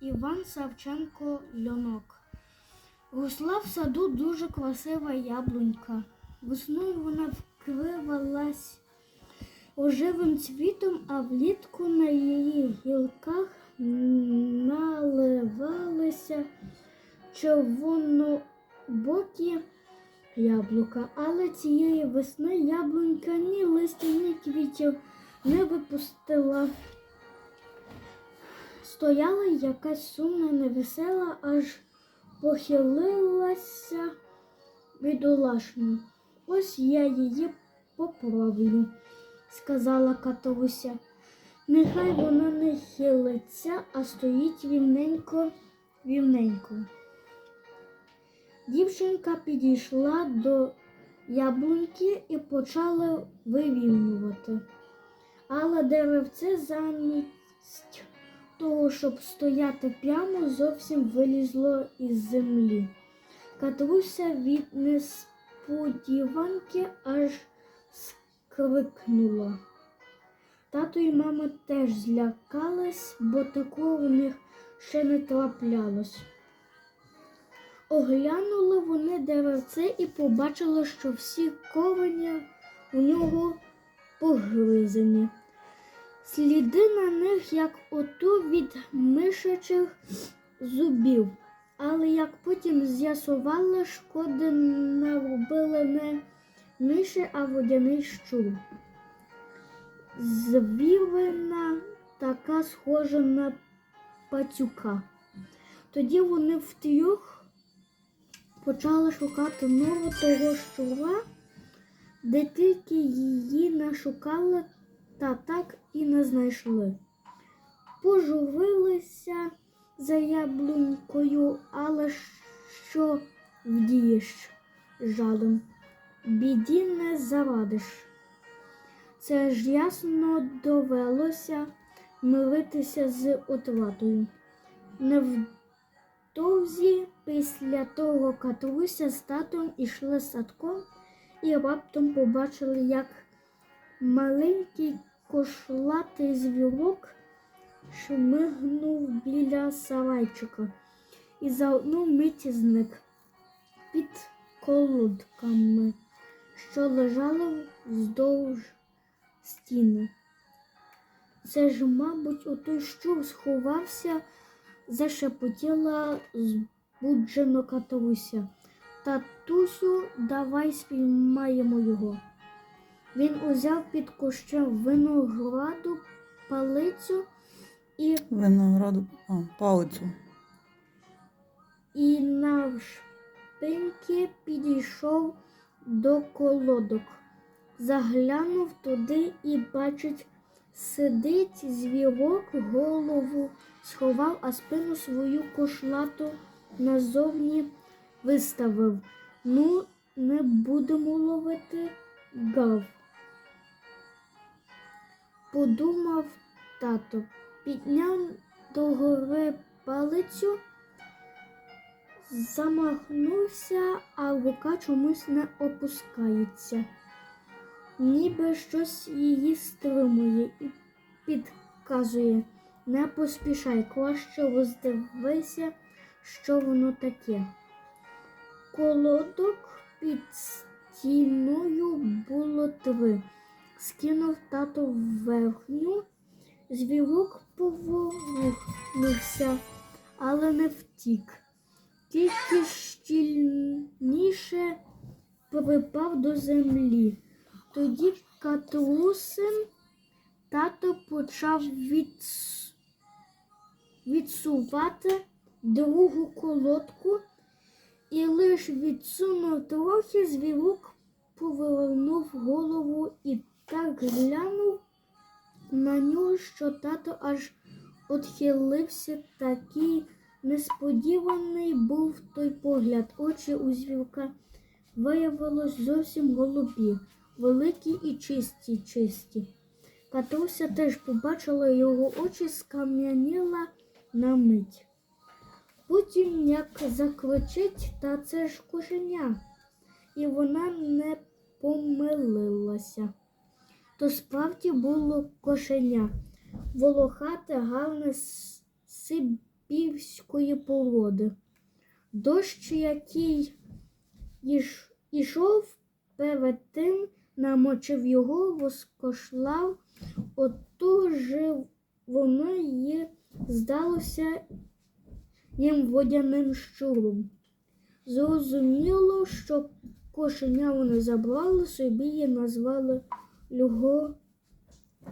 Іван Савченко Льонок. Росла в саду дуже красива яблунька. Весною вона вкривалась оживим цвітом, а влітку на її гілках наливалися червонобокі яблука. Але цієї весни яблунька ні листя, ні квітів не випустила. Стояла якась сумна, невесела, аж похилилася бідолашно. Ось я її поправлю, сказала Катруся. Нехай вона не хилиться, а стоїть рівненько, рівненько. Дівчинка підійшла до яблуньки і почала вирівнювати. Але деревце замість того, щоб стояти прямо, зовсім вилізло із землі. Катруся від несподіванки аж скрикнула. Тато і мама теж злякались, бо такого в них ще не траплялось. Оглянули вони деревце і побачили, що всі корені у нього погризані. Сліди на них, як ото від мишачих зубів. Але як потім з'ясували, шкоди наробили не миші, а водяний щур. Звірина така схожа на пацюка. Тоді вони втрьох почали шукати нову того щура, де тільки її не шукали та так і не знайшли. Поживилися за яблунькою, але що вдієш жалем? Біді не завадиш. Це ж ясно довелося миритися з отватою. Невдовзі після того Катруся з татом ішли садком і раптом побачили, як маленький кошлатий звірок шмигнув біля сарайчика і за одну мить зник під колодками, що лежали вздовж стіни. Це ж, мабуть, отой щур сховався, зашепотіла збуджено Катруся. Татусю, давай спіймаємо його. Він узяв під кущем винограду палицю і, Винограду, а, палицю. і навшпиньки підійшов до колодок. Заглянув туди і бачить, сидить звірок, голову сховав, а спину свою кошлату назовні виставив. Ну, не будемо ловити гав. Подумав тато, підняв догори палицю, замахнувся, а рука чомусь не опускається. Ніби щось її стримує і підказує. Не поспішай, краще роздивися, що воно таке. Колодок під стіною було три. Скинув тато верхню, звірок поворухнувся, але не втік. Тільки щільніше припав до землі. Тоді Катрусин тато почав відс... відсувати другу колодку і лиш відсунув трохи, звірок повернув голову і так глянув на нього, що тато аж отхилився. Такий несподіваний був той погляд. Очі у звірка виявилось зовсім голубі, великі і чисті, чисті. Катруся теж побачила його очі, скам'яніла на мить. Потім як закричить, та це ж кошеня, і вона не помилилася. То справді було кошеня, волохате, гарне, с- альпійської породи. Дощ, який іш- ішов перед тим, намочив його, воскошлав, ото отож воно й здалося їм водяним щуром. Зрозуміло, що кошеня вони забрали собі і назвали його,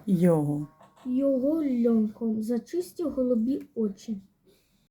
Його. його льонком за чисті голубі очі.